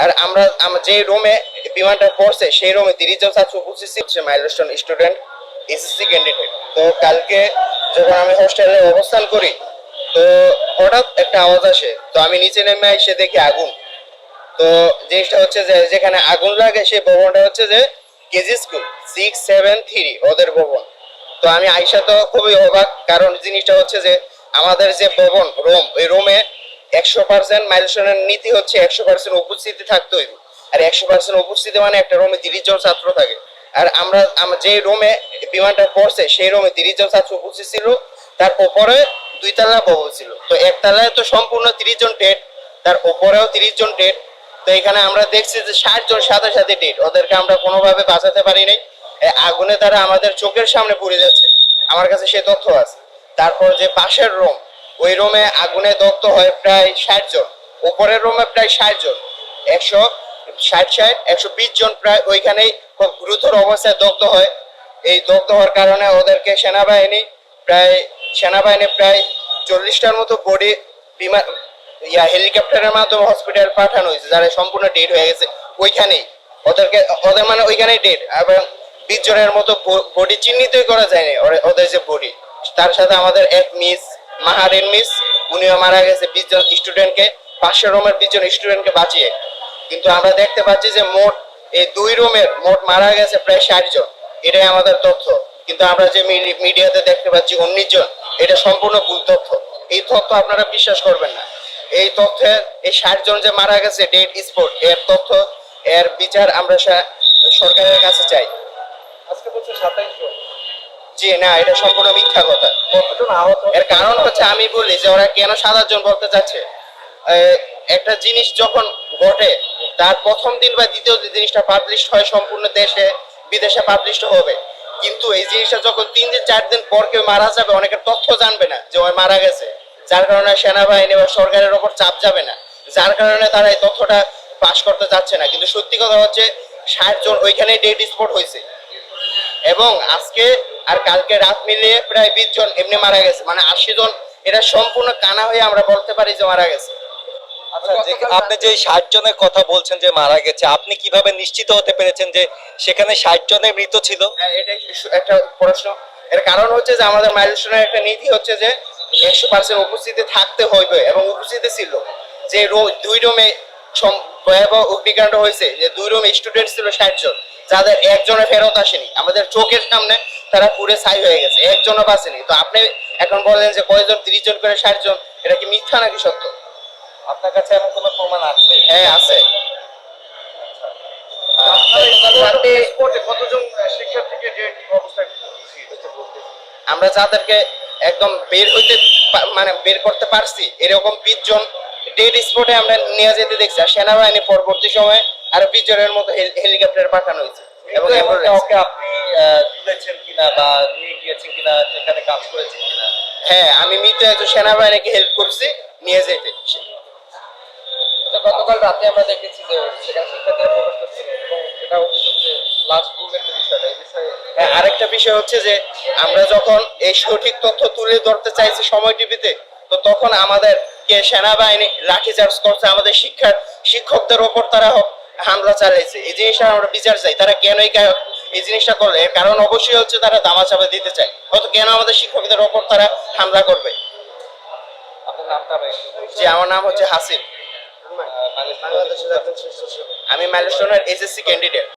আর আমরা, আম- যে রুমে বিমানটা পড়ছে, সেই রুমে তিরিশ ছাত্র উপস্থিত হচ্ছে মাইলস্টোন স্টুডেন্ট এসএসসি ক্যান্ডিডেট তো কালকে যখন আমি হোস্টেলে অবস্থান করি, তো হঠাৎ একটা আওয়াজ আসে। তো আমি নিচে নেমে এসে দেখি আগুন। তো জিনিসটা হচ্ছে যে, যেখানে আগুন লাগে, সেই ভবনটা হচ্ছে যে KG school six seven three ওদের ভবন। তো আমি আইসা তো খুবই অবাক, কারণ জিনিসটা হচ্ছে যে, আমাদের যে ভবন রুম ওই রোমে একশো পার্সেন্ট মাইলস্টোনের নীতি হচ্ছে একশো পার্সেন্ট উপস্থিতি থাকতে হইব। আর একশো পার্সেন্ট উপস্থিতি মানে একটা রুমে তিরিশ জন ছাত্র থাকে। আর আমরা আম- যে রুমে বিমানটা পড়ছে, সেই রুমে তিরিশ জন ছাত্র উপস্থিত ছিল। তার উপরে দুই তলা ভবন ছিল। তো একতলায় তো সম্পূর্ণ তিরিশ জন ডেট তার উপরেও তিরিশ জন ডেট তো এখানে আমরা দেখছি যে ষাট জন সাথে সাথে ডেট ওদেরকে আমরা কোনোভাবে বাঁচাতে পারি নাই। আগুনে তারা আমাদের চোখের সামনে পুড়ে যাচ্ছে। আমার কাছে সে তথ্য আছে। তারপর যে পাশের রুম ওই রুমে আগুনে দগ্ধ হয় প্রায় ষাট জন, উপরের রুমে প্রায় ষাট জন, একশো ষাট ষাট, একশো বিশ জন প্রায় ওইখানেই খুব গুরুতর অবস্থায় দগ্ধ হয়, এই দগ্ধ হওয়ার কারণে ওদেরকে সেনাবাহিনী প্রায় সেনাবাহিনী প্রায় চল্লিশটার মতো বডি বিমান ইয়া হেলিকপ্টারের মাধ্যমে হসপিটাল পাঠানো হয়েছে, যারা সম্পূর্ণ ডেড হয়ে গেছে, ওইখানেই। ওদেরকে, ওদের মানে ওইখানেই ডেড এবং বিশ জনের মতো বডি চিহ্নিতই করা যায়নি ওদের যে বডি তার সাথে আমাদের এক মিস মাহারিন মিস, উনিও মারা গেছে বিশ জন স্টুডেন্টকে পাঁচশো রুমের বিশ জন স্টুডেন্টকে বাঁচিয়ে। কিন্তু আমরা দেখতে পাচ্ছি যে মোট, এই দুই রুমের মোট মারা গেছে প্রায় ষাট জন। এটাই আমাদের তথ্য। কিন্তু আমরা যে মিডিয়াতে দেখতে পাচ্ছি উনিশ জন, এটা সম্পূর্ণ ভুল তথ্য। এই তথ্য আপনারা বিশ্বাস করবেন না। এই তথ্যের এই ষাট জন যে মারা গেছে, ডেট স্পট এর তথ্য, এর বিচার আমরা সরকারের কাছে চাই। আজকে বলছে সাতাইশ জন। না, এটা সম্পূর্ণ মিথ্যা কথা। এর কারণ হচ্ছে আমি বলি যে, ওরা কেন বলতে চাচ্ছে একটা জিনিস যখন ঘটে, তার প্রথম দিন বা দ্বিতীয় জিনিসটা পাবলিশ হয় সম্পূর্ণ দেশে, বিদেশে পাবলিশ হবে। কিন্তু এই জিনিসটা যখন তিন দিন, চার দিন পর কেউ মারা যাবে, অনেকের তথ্য জানবে না যে ওই মারা গেছে। যার কারণে সেনাবাহিনী বা সরকারের ওপর চাপ যাবে না। যার কারণে তারা এই তথ্যটা পাশ করতে যাচ্ছে না। কিন্তু সত্যি কথা হচ্ছে, ষাট জন ওইখানে ডেট স্পট হয়েছে। এবং আজকে আর কালকে রাত মিলিয়ে প্রায় বিশ জন এমনি মারা গেছে। মানে আশি জন এটা সম্পূর্ণ কানা হয়ে আমরা বলতে পারি যে মারা গেছে। আচ্ছা আপনি যে ষাট জনের কথা বলছেন যে মারা গেছে আপনি কীভাবে নিশ্চিত হতে পেরেছেন যে সেখানে ষাট জনের মৃত ছিল? হ্যাঁ, এটাই একটা প্রশ্ন। এর কারণ হচ্ছে যে আমাদের মাইলস্টোনের একটা নীতি হচ্ছে যে একশো পার্সেন্ট উপস্থিতি থাকতে হইবে এবং উপস্থিতি ছিল। যে দুই রুমে ভয়াবহ অগ্নিকাণ্ড হয়েছে যে দুই রুমে স্টুডেন্ট ছিল ষাট জন যাদের একজনের ফেরত আসেনি। আমাদের চোখের সামনে তারা পুরে ছাই হয়ে গেছে একজনও বাঁচেনি। তো আপনি এখন বলেন যে কয়জন তিরিশ জন করে ষাট জন এটা কি মিথ্যা নাকি সত্য? আপনার কাছে এমন কোনো প্রমাণ আছে? হ্যাঁ আছে। যে অবস্থায় আমরা যাদেরকে একদম বের হইতে মানে বের করতে পারছি এরকম বিশ জন ডেড স্পটে আমরা নিয়ে যেতে দেখছি। আর সেনাবাহিনী পরবর্তী সময়ে আরও বিশ জনের মতো হেলিকপ্টার পাঠানো হয়েছে। এবং কাউকে আপনি তুলেছেন কিনা বা নিয়ে গিয়েছেন কিনা সেখানে কাজ করেছেন কিনা? হ্যাঁ আমি মৃত একজন সেনাবাহিনীকে হেল্প করছি নিয়ে যেতে গতকাল রাতে আমরা দেখেছি যে সেখানে শিক্ষার্থীরা প্রবেশ করছিল এবং এটা অভিযোগ যে লাস্ট রুমের বিষয়টা এই বিষয়ে হ্যাঁ, আরেকটা বিষয় হচ্ছে যে আমরা যখন এই সঠিক তথ্য তুলে ধরতে চাইছি সময় টিভিতে তো তখন আমাদের কে সেনাবাহিনী লাঠিচার্জ করছে আমাদের শিক্ষার শিক্ষকদের ওপর তারা হামলা চালাইছে। এই জিনিসটা আমরা বিচার চাই। তারা কেন এই এই জিনিসটা করলে? এর কারণ অবশ্যই হচ্ছে তারা দামা চাপা দিতে চায়। হয়তো কেন আমাদের শিক্ষকদের ওপর তারা হামলা করবে। জি আমার নাম হচ্ছে হাসিব আমি মাইলস্টোনের এসএসসি ক্যান্ডিডেট